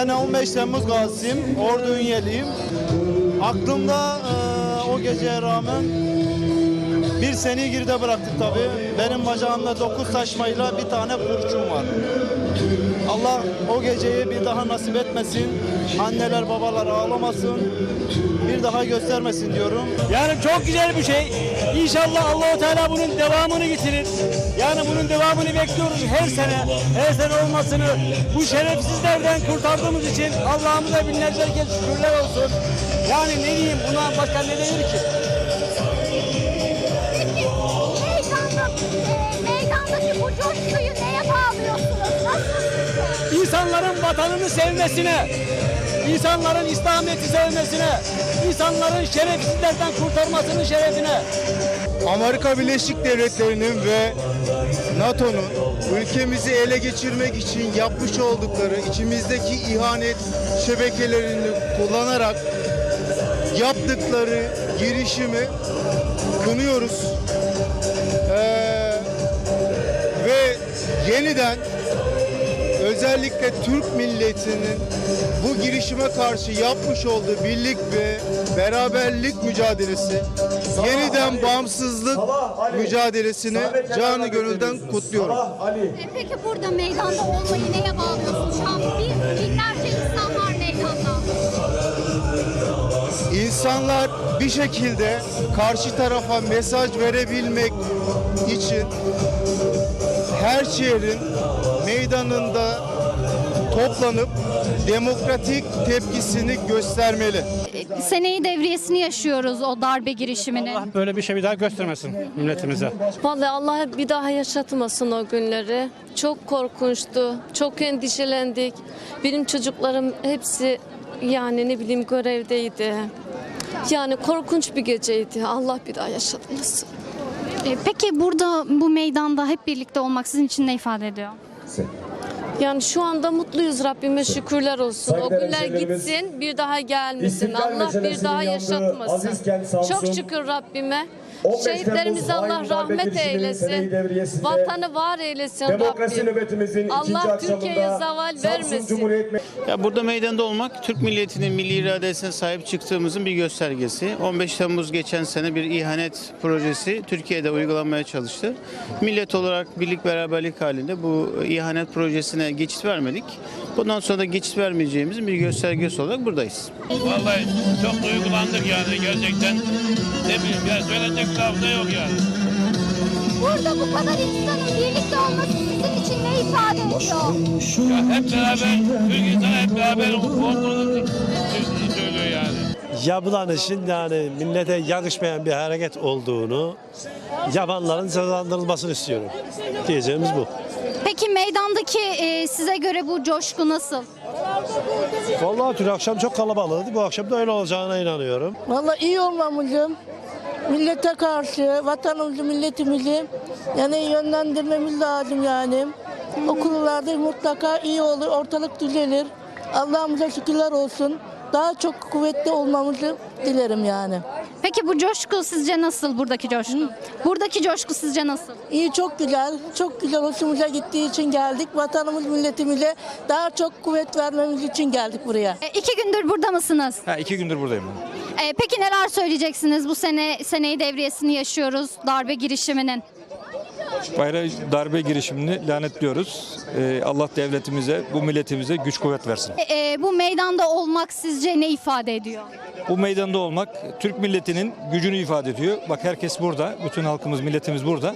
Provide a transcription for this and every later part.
Ben 15 Temmuz gazisiyim. Ordu Ünyeliyim. Aklımda e, o geceye rağmen bir seneyi geride bıraktık tabii. Benim bacağımda 9 taşmayla bir tane kurşun var. Allah o geceyi bir daha nasip etmesin. Anneler babalar ağlamasın. Bir daha göstermesin diyorum. Yani çok güzel bir şey. İnşallah Allahu Teala bunun devamını getirir. Yani bunun devamını bekliyoruz her sene. Her sene olmasını bu şerefsizlerden kurtardığımız için Allah'ımıza binlerce kez şükürler olsun. Yani ne diyeyim buna başka ne denir ki? Coşkuyu neye bağlıyorsunuz? Nasıl? İnsanların vatanını sevmesine, insanların İslamiyet'i sevmesine, insanların şerefsizlerden kurtarmasının şerefine. Amerika Birleşik Devletleri'nin ve NATO'nun ülkemizi ele geçirmek için yapmış oldukları içimizdeki ihanet şebekelerini kullanarak yaptıkları girişimi kınıyoruz. Yeniden özellikle Türk milletinin bu girişime karşı yapmış olduğu birlik ve beraberlik mücadelesi, yeniden bağımsızlık mücadelesini canı gönülden kutluyorum. E, Peki burada meydanda olmayı neye bağlıyorsunuz? Şu an bir binlerce insan var meydanda. İnsanlar bir şekilde karşı tarafa mesaj verebilmek için her şehrin meydanında toplanıp demokratik tepkisini göstermeli. Seneyi devriyesini yaşıyoruz o darbe girişiminin. Böyle bir şey bir daha göstermesin milletimize. Vallahi Allah bir daha yaşatmasın o günleri. Çok korkunçtu. Çok endişelendik. Benim çocuklarım hepsi yani ne bileyim görevdeydi. Yani korkunç bir geceydi. Allah bir daha yaşatmasın. Peki burada bu meydanda hep birlikte olmak sizin için ne ifade ediyor? Yani şu anda mutluyuz Rabbime şükürler olsun. O Saygıdeğer günler gitsin bir daha gelmesin. Allah bir daha yaşatmasın. Çok şükür Rabbime. 15 Şehitlerimize Allah rahmet eylesin. Vatanı var eylesin Demokrasi Rabbim. Allah Türkiye'ye zeval Samsun vermesin. Ya burada meydanda olmak Türk milletinin milli iradesine sahip çıktığımızın bir göstergesi. 15 Temmuz geçen sene bir ihanet projesi Türkiye'de uygulanmaya çalıştı. Millet olarak birlik beraberlik halinde bu ihanet projesine geçit vermedik. Bundan sonra da geçit vermeyeceğimizin bir göstergesi olarak buradayız. Vallahi çok duygulandık yani gerçekten. Ne bileyim ya söyleyecek laf da yok yani. Burada bu kadar insanın birlikte olması sizin için ne ifade ediyor? Ya hep beraber, Türk insanı hep beraber olduğunu söylüyor yani. yapılan işin yani millete yakışmayan bir hareket olduğunu yapanların cezalandırılmasını istiyorum. Diyeceğimiz bu. Peki meydandaki e, size göre bu coşku nasıl? Vallahi dün akşam çok kalabalıktı. Bu akşam da öyle olacağına inanıyorum. Vallahi iyi olmamızı, millete karşı, vatanımızı, milletimizi yani yönlendirmemiz lazım yani. Okullarda mutlaka iyi olur, ortalık düzelir. Allah'ımıza şükürler olsun. Daha çok kuvvetli olmamızı dilerim yani. Peki bu coşku sizce nasıl buradaki coşku? Buradaki coşku sizce nasıl? İyi, çok güzel, çok güzel hoşumuza gittiği için geldik. Vatanımız, milletimize daha çok kuvvet vermemiz için geldik buraya. E, iki gündür burada mısınız? Ha, iki gündür buradayım. E, peki neler söyleyeceksiniz? Bu sene seneyi devriyesini yaşıyoruz darbe girişiminin. Bayrağı darbe girişimini lanetliyoruz. Ee, Allah devletimize, bu milletimize güç kuvvet versin. E, e, bu meydanda olmak sizce ne ifade ediyor? Bu meydanda olmak Türk milletinin gücünü ifade ediyor. Bak herkes burada, bütün halkımız, milletimiz burada.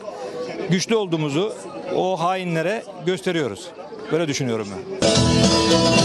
Güçlü olduğumuzu o hainlere gösteriyoruz. Böyle düşünüyorum ben.